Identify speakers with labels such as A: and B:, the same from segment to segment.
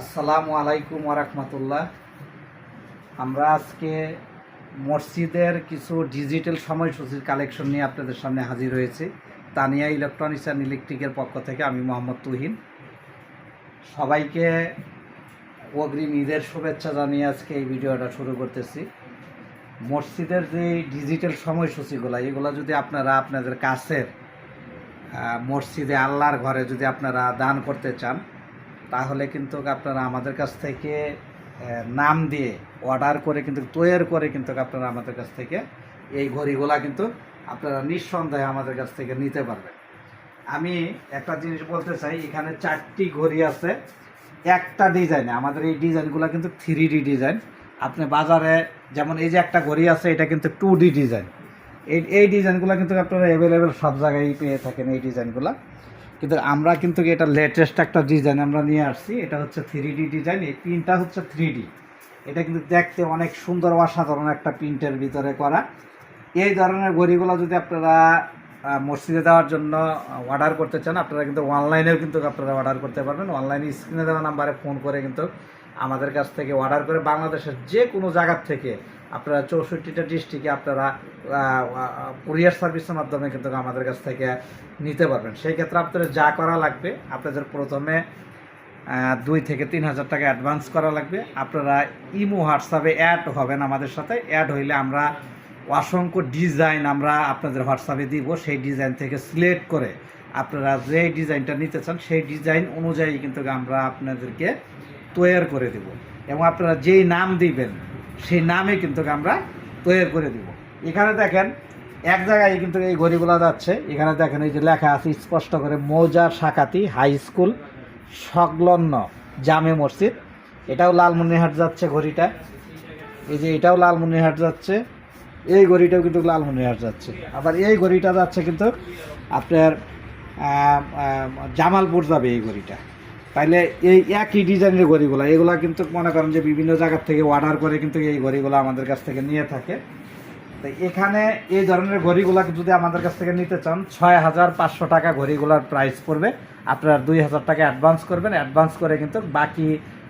A: আসসালামু আলাইকুম ওরহমতুল্লাহ আমরা আজকে মসজিদের কিছু ডিজিটাল সময়সূচির কালেকশন নিয়ে আপনাদের সামনে হাজির হয়েছি। তানিয়া ইলেকট্রনিক্স অ্যান্ড ইলেকট্রিকের পক্ষ থেকে আমি মোহাম্মদ তুহিন। সবাইকে অগ্রিম ঈদের শুভেচ্ছা জানিয়ে আজকে এই ভিডিওটা শুরু করতেছি। মসজিদের যে ডিজিটাল সময়সূচিগুলো, এগুলো যদি আপনারা আপনাদের কাছের মসজিদে আল্লাহর ঘরে যদি আপনারা দান করতে চান তাহলে কিন্তু আপনারা আমাদের কাছ থেকে নাম দিয়ে অর্ডার করে কিন্তু তৈরি করে কিন্তু আপনারা আমাদের কাছ থেকে এই ঘড়িগুলা কিন্তু আপনারা নিঃসন্দেহে আমাদের কাছ থেকে নিতে পারবেন। আমি একটা জিনিস বলতে চাই, এখানে চারটি ঘড়ি আছে, একটা ডিজাইনে আমাদের এই ডিজাইনগুলো কিন্তু থ্রি ডি ডিজাইন আপনি বাজারে, যেমন এই যে একটা ঘড়ি আছে, এটা কিন্তু টু ডি ডিজাইন এই এই ডিজাইনগুলো কিন্তু আপনারা অ্যাভেলেবেল সব জায়গায় পেয়ে থাকেন, এই ডিজাইনগুলো কিন্তু আমরা কিন্তু এটা লেটেস্ট একটা ডিজাইন আমরা নিয়ে আসছি, এটা হচ্ছে থ্রি ডি ডিজাইন এই প্রিন্টটা হচ্ছে থ্রি ডি এটা কিন্তু দেখতে অনেক সুন্দর অসাধারণ একটা প্রিন্টের ভিতরে করা। এই ধরনের ঘড়িগুলো যদি আপনারা মসজিদে দেওয়ার জন্য অর্ডার করতে চান, আপনারা কিন্তু অনলাইনেও কিন্তু আপনারা অর্ডার করতে পারবেন। অনলাইনে স্ক্রিনে দেওয়া নাম্বারে ফোন করে কিন্তু আমাদের কাছ থেকে অর্ডার করে বাংলাদেশের যে কোনো জায়গার থেকে আপনারা চৌষট্টিটা ডিস্ট্রিক্টে আপনারা কুরিয়ার সার্ভিসের মাধ্যমে কিন্তু আমাদের কাছ থেকে নিতে পারবেন। সেই ক্ষেত্রে আপনাদের যা করা লাগবে, আপনাদের প্রথমে দুই থেকে তিন হাজার টাকা অ্যাডভান্স করা লাগবে। আপনারা ইমো হোয়াটসঅ্যাপে অ্যাড হবেন আমাদের সাথে। অ্যাড হইলে আমরা অসংখ্য ডিজাইন আমরা আপনাদের হোয়াটসঅ্যাপে দিব। সেই ডিজাইন থেকে সিলেক্ট করে আপনারা যে ডিজাইনটা নিতে চান, সেই ডিজাইন অনুযায়ী কিন্তু আমরা আপনাদেরকে তৈরি করে দেব। এবং আপনারা যেই নাম দিবেন সেই নামে কিন্তু আমরা তৈরি করে দিব। এখানে দেখেন, এক জায়গায় কিন্তু এই ঘড়িগুলো যাচ্ছে। এখানে দেখেন এই যে লেখা আছে, স্পষ্ট করে মৌজা শাখাতি হাই স্কুল সংলগ্ন জামে মসজিদ। এটাও লালমনিরহাট যাচ্ছে ঘড়িটা। এই যে এটাও লালমনিরহাট যাচ্ছে। এই ঘড়িটাও কিন্তু লালমনিরহাট যাচ্ছে। আবার এই ঘড়িটা যাচ্ছে কিন্তু আপনার জামালপুর যাবে এই ঘড়িটা। তাইলে এই একই ডিজাইনের ঘড়িগুলো এগুলা কিন্তু মনে করেন যে বিভিন্ন জায়গার থেকে অর্ডার করে কিন্তু এই ঘড়িগুলো আমাদের কাছ থেকে নিয়ে থাকে। তো এখানে এই ধরনের ঘড়িগুলো যদি আমাদের কাছ থেকে নিতে চান ছয় হাজার পাঁচশো টাকা ঘড়িগুলার প্রাইস পড়বে। আপনারা দুই হাজার টাকা অ্যাডভান্স করবেন। অ্যাডভান্স করে কিন্তু বাকি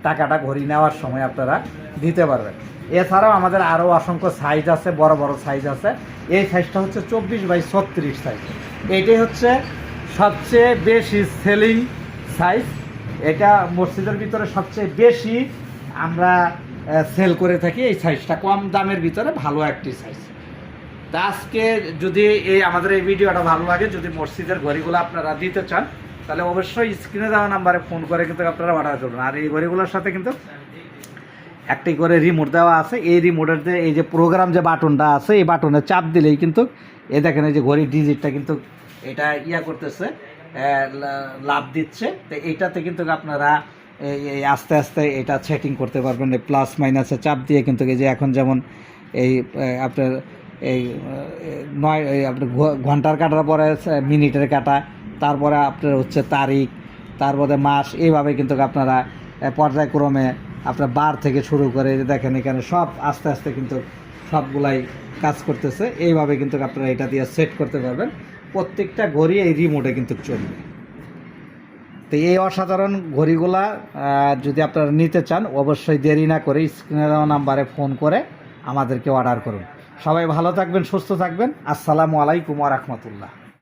A: টাকাটা ঘড়ি নেওয়ার সময় আপনারা দিতে পারবেন। এছাড়াও আমাদের আরও অসংখ্য সাইজ আছে, বড় বড় সাইজ আছে। এই সাইজটা হচ্ছে চব্বিশ বাই ছত্রিশ সাইজ এইটাই হচ্ছে সবচেয়ে বেশি সেলিং সাইজ এটা মসজিদের ভিতরে সবচেয়ে বেশি আমরা সেল করে থাকি এই সাইজটা কম দামের ভিতরে ভালো একটি সাইজ তা আজকে যদি এই আমাদের এই ভিডিওটা ভালো লাগে, যদি মসজিদের ঘড়িগুলো আপনারা দিতে চান, তাহলে অবশ্যই স্ক্রিনে দেওয়া নাম্বারে ফোন করে কিন্তু আপনারা অর্ডার করবেন। আর এই ঘড়িগুলোর সাথে কিন্তু একটি করে রিমোট দেওয়া আছে। এই রিমোটের যে, এই যে প্রোগ্রাম যে বাটনটা আছে, এই বাটনে চাপ দিলেই কিন্তু এ দেখেন এই যে ঘড়ির ডিজিটটা কিন্তু এটা ইয়া করতেছে। লাভ দিচ্ছে। তো এইটাতে কিন্তু আপনারা এই আস্তে আস্তে এটা সেটিং করতে পারবেন। এই প্লাস মাইনাসে চাপ দিয়ে কিন্তু এই যে এখন যেমন এই আপনার এই নয় আপনার ঘণ্টার কাটার পরে মিনিটের কাটা, তারপরে আপনার হচ্ছে তারিখ, তারপরে মাস, এইভাবে কিন্তু আপনারা পর্যায়ক্রমে আপনার বার থেকে শুরু করে দেখেন এখানে সব আস্তে আস্তে কিন্তু সবগুলাই কাজ করতেছে। এইভাবে কিন্তু আপনারা এটা দিয়ে সেট করতে পারবেন। প্রত্যেকটা ঘড়ি এই রিমোটে কিন্তু চলবে। তো এই অসাধারণ ঘড়িগুলা যদি আপনারা নিতে চান, অবশ্যই দেরি না করে স্ক্রিনে দেওয়া নাম্বারে ফোন করে আমাদেরকে অর্ডার করুন। সবাই ভালো থাকবেন, সুস্থ থাকবেন। আসসালামু আলাইকুম রহমতুল্লাহ।